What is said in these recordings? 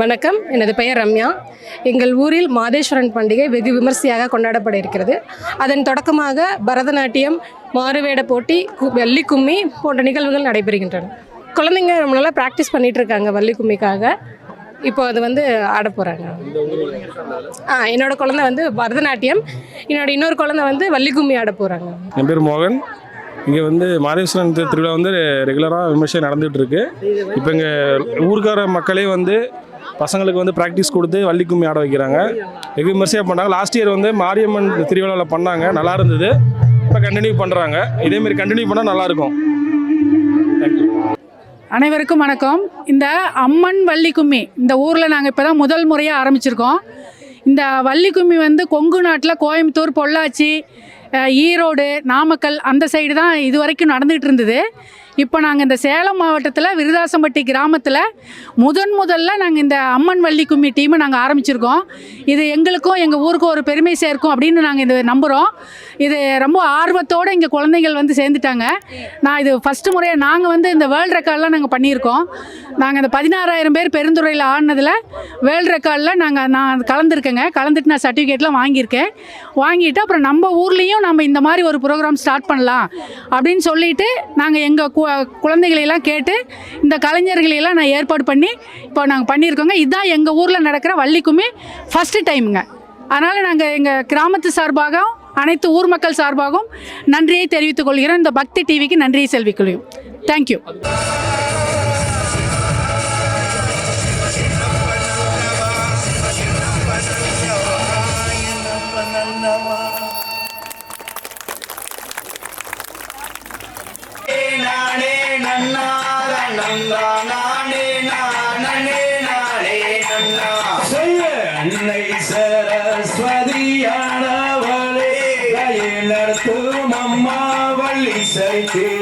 வணக்கம். எனது பெயர் ரம்யா. எங்கள் ஊரில் மாதேஸ்வரன் பண்டிகை வெகு விமர்சையாக கொண்டாடப்பட இருக்கிறது அதன் தொடக்கமாக பரதநாட்டியம் மாறுவேட போட்டி வள்ளி கும்மி போன்ற நிகழ்வுகள் நடைபெறுகின்றன. குழந்தைங்க ரொம்ப நல்லா ப்ராக்டிஸ் பண்ணிகிட்டு இருக்காங்க வள்ளி கும்மிக்காக இப்போ அது வந்து ஆட போகிறாங்க ஆ என்னோடய குழந்தை வந்து பரதநாட்டியம். என்னோட இன்னொரு குழந்தை வந்து வள்ளி கும்மி ஆட போகிறாங்க என் பேர் மோகன். இங்கே வந்து மாதேஸ்வரன் திருவிழா வந்து ரெகுலராக விமர்சனம் நடந்துகிட்டு இருக்கு. இப்போ இங்கே ஊர்க்கார மக்களே வந்து பசங்களுக்கு வந்து ப்ராக்டிஸ் கொடுத்து வள்ளி கும்மி ஆட வைக்கிறாங்க. வெகு விமர்சையாக பண்ணாங்க. லாஸ்ட் இயர் வந்து மாரியம்மன் திருவிழாவில் பண்ணாங்க. நல்லா இருந்தது. இப்போ கண்டினியூ பண்ணுறாங்க இதேமாரி கண்டினியூ பண்ணால் நல்லாயிருக்கும் தேங்க்யூ அனைவருக்கும் வணக்கம். இந்த அம்மன் வள்ளி கும்மி இந்த ஊரில் நாங்கள் இப்போ தான் முதல் முறையாக ஆரம்பிச்சிருக்கோம். இந்த வள்ளி கும்மி வந்து கொங்கு நாட்டில் கோயம்புத்தூர் பொள்ளாச்சி ஈரோடு நாமக்கல் அந்த சைடு தான் இது வரைக்கும் நடந்துகிட்டு இருந்தது. இப்போ நாங்கள் இந்த சேலம் மாவட்டத்தில் விருதாசம்பட்டி கிராமத்தில் முதன் முதல்ல நாங்கள் இந்த அம்மன் வள்ளி கும்மி டீமை நாங்கள் ஆரம்பிச்சிருக்கோம். இது எங்களுக்கும் எங்கள் ஊருக்கும் ஒரு பெருமை சேர்க்கும் அப்படின்னு நாங்கள் இது நம்புகிறோம் இது ரொம்ப ஆர்வத்தோடு இங்கே குழந்தைகள் வந்து சேர்ந்துட்டாங்க. நான் இது ஃபஸ்ட்டு முறையாக நாங்கள் வந்து இந்த வேர்ல்டு ரெக்கார்ட்லாம் நாங்கள் பண்ணியிருக்கோம். நாங்கள் இந்த பதினாறாயிரம் பேர் பெருந்துறையில் ஆடினதில் வேர்ல்டு ரெக்கார்டில் நாங்கள் நான் கலந்துருக்கேங்க. கலந்துட்டு நான் சர்டிஃபிகேட்லாம் வாங்கியிருக்கேன். வாங்கிட்டு அப்புறம் நம்ம ஊர்லேயும் நம்ம இந்த மாதிரி ஒரு ப்ரோக்ராம் ஸ்டார்ட் பண்ணலாம் அப்படின்னு சொல்லிட்டு நாங்கள் எங்கள் குழந்தைகளையெல்லாம் கேட்டு இந்த கலைஞர்களையெல்லாம் நான் ஏற்பாடு பண்ணி இப்போ நாங்கள் பண்ணியிருக்கோங்க. இதுதான் எங்கள் ஊரில் நடக்கிற வள்ளிக்குமே ஃபஸ்ட்டு டைமுங்க அதனால் நாங்கள் எங்கள் கிராமத்து சார்பாகவும் அனைத்து ஊர் மக்கள் சார்பாகவும் நன்றியை தெரிவித்துக் கொள்கிறோம். இந்த பக்தி டிவிக்கு நன்றியை செல்விக் கொள்கிறோம். தேங்க்யூ அன்னை சரஸ்வதியானவளே நடத்தும் அம்மா வள்ளி சைத்தே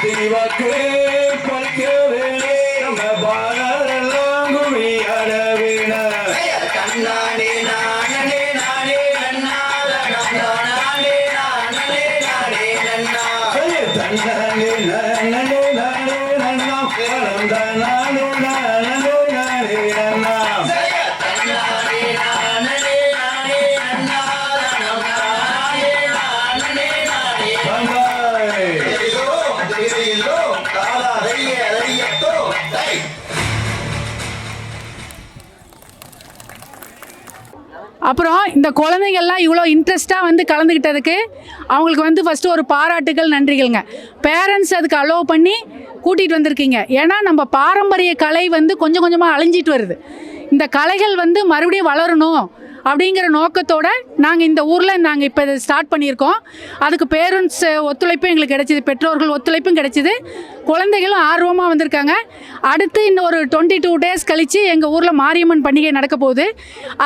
Happy birthday அப்புறம் இந்த குழந்தைங்கள்லாம் இவ்வளோ இன்ட்ரெஸ்ட்டாக வந்து கலந்துக்கிட்டதுக்கு அவங்களுக்கு வந்து ஃபஸ்ட்டு ஒரு பாராட்டுகள் நன்றிகள்ங்க. பேரண்ட்ஸ் அதுக்கு அலோவ் பண்ணி கூட்டிகிட்டு வந்திருக்கீங்க. ஏன்னா நம்ம பாரம்பரிய கலை வந்து கொஞ்சம் கொஞ்சமாக அழிஞ்சிட்டு வருது. இந்த கலைகள் வந்து மறுபடியும் வளரணும் அப்படிங்கிற நோக்கத்தோட நாங்கள் இந்த ஊரில் நாங்கள் இப்போ இதை ஸ்டார்ட் பண்ணியிருக்கோம். அதுக்கு பேரண்ட்ஸ் ஒத்துழைப்பும் எங்களுக்கு கிடைச்சிது. பெற்றோர்கள் ஒத்துழைப்பும் கிடைச்சிது. குழந்தைகளும் ஆர்வமாக வந்திருக்காங்க. அடுத்து இன்னும் ஒரு டுவெண்ட்டி டூ டேஸ் கழித்து எங்கள் ஊரில் மாரியம்மன் பண்டிகை நடக்க போகுது.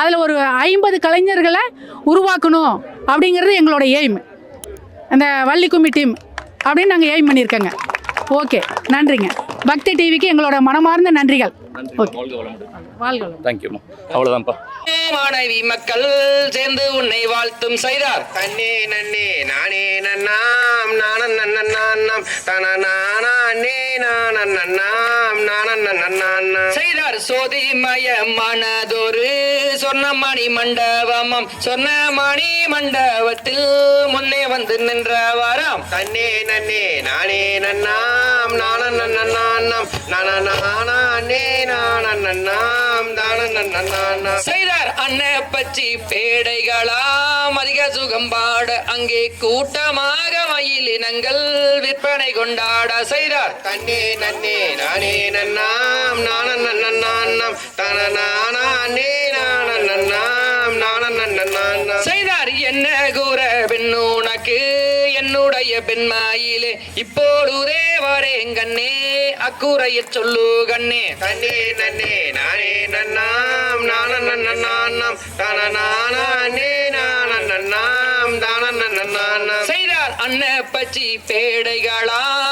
அதில் ஒரு ஐம்பது கலைஞர்களை உருவாக்கணும் அப்படிங்கிறது எங்களோட எய்ம் அந்த வள்ளி கும்மி டீம் அப்படின்னு நாங்கள் எய்ம் பண்ணியிருக்கோங்க. ஓகே நன்றிங்க. பக்தி டிவிக்கு எங்களோட மனமார்ந்த நன்றிகள். தேங்க்யூம்மா அவ்வளோதான்ப்பா மாணவி மக்கள் சேர்ந்து உன்னை வாழ்த்தும் செய்தார். தன்னே நன்னே நானே நன்னாம் நானன் நன்னாம். தன நானே நானன் நன்னாம் நானன் நன்னாம். செய்தார் சோதி மயமானதொரு சொர்ணமணி மண்டபமம் சொர்ணமணி மண்டபத்தில் முன்னே வந்து நின்றவாராம். தன்னே நன்னே நானே நன்னாம் நானன் நன்னாம். நன நானே நானன் நன்னாம் தான நன்னா செய்தார் அன்ன பச்சி பேடைகளாம். அதிக சுகம் பாட அங்கே கூட்டமாக மயிலினங்கள் விற்பனை கொண்டாட செய்தார். தன்னே நன்னே நானே நன்னாம் நான நன்னாம் தன நானா நே நான நன்னாம் நான நன்னா செய்தார் என்ன கூற பெண்ணுனக்கு? என்னுடைய பெண்மாயிலே இப்பொழுதே வரேங்கண்ணே அக்குறைய சொல்லு கண்ணே. தன்னே நன்னே நானே நன்னாம் நான நன்னாம். தன நானா நான நன்னாம். தான நன்னா செய்தார் அன்ன பச்சி பேடைகளாம்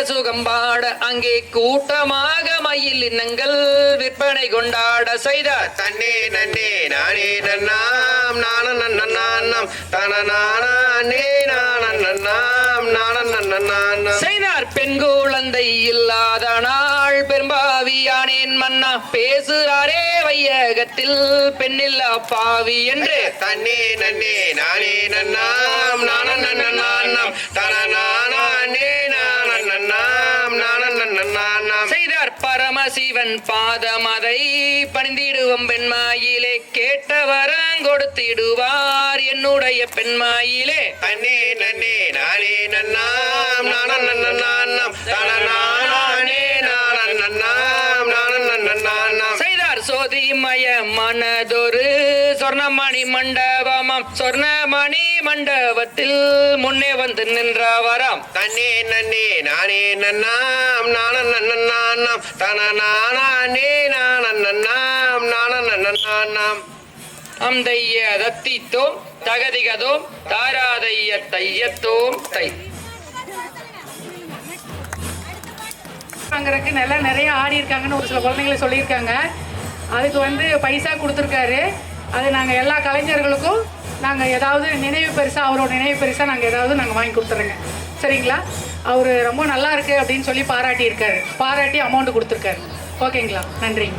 அதிக சுகம் பாட அங்கே கூட்டமாக மயில் இனங்கள் விற்பனை கொண்டாட செய்தார். தன்னே நன்னே நானே நன்னாம் நான நன்னாம். தன நானா நே நான நன்னாம் நான நன்னா செய்தார் பெண் குழந்தை இல்லாத நாள் பெரும்பாவியானேன் மன்னா. பேசுறாரே வையகத்தில் பெண்ணில்லா பாவி என்று. தன்னே நன்னே நானே நன்னாம் நான நன்னாம். தன நானா பரமசிவன் பாதமதை பணிந்திடுவோம் பெண்மாயிலே கேட்டவரம் கொடுத்திடுவார் என்னுடைய பெண்மாயிலே. அண்ணே நன்னே நானே நன்னாம் நானே நானே நானே நானா சோதிமய மனதொரு சொர்ணமணி மண்டபமாம். சொர்ணமணி மண்டபத்தில் முன்னே வந்து நின்றவராம் தன்னே நன்னே நானே நன்னாம் நான நன்னாம் தன நானா நே நான நன்னாம் நான நன்னாம் அந்தைய தத்தித்தோம் தகதிகதோம் தாராதைய தையத்தோம் தை. வாங்குறதுக்கு நல்லா நிறைய ஆடி இருக்காங்கன்னு ஒரு சில குழந்தைங்களை சொல்லியிருக்காங்க. அதுக்கு வந்து பைசா கொடுத்துருக்காரு. அது நாங்கள் எல்லா கலைஞர்களுக்கும் நாங்கள் ஏதாவது நினைவு பெருசாக அவரோட நினைவு பரிசா நாங்கள் ஏதாவது நாங்கள் வாங்கி கொடுத்துருங்க சரிங்களா? அவர் ரொம்ப நல்லா இருக்கு அப்படின்னு சொல்லி பாராட்டியிருக்காரு. பாராட்டி அமௌண்ட் கொடுத்துருக்காரு. ஓகேங்களா நன்றிங்க.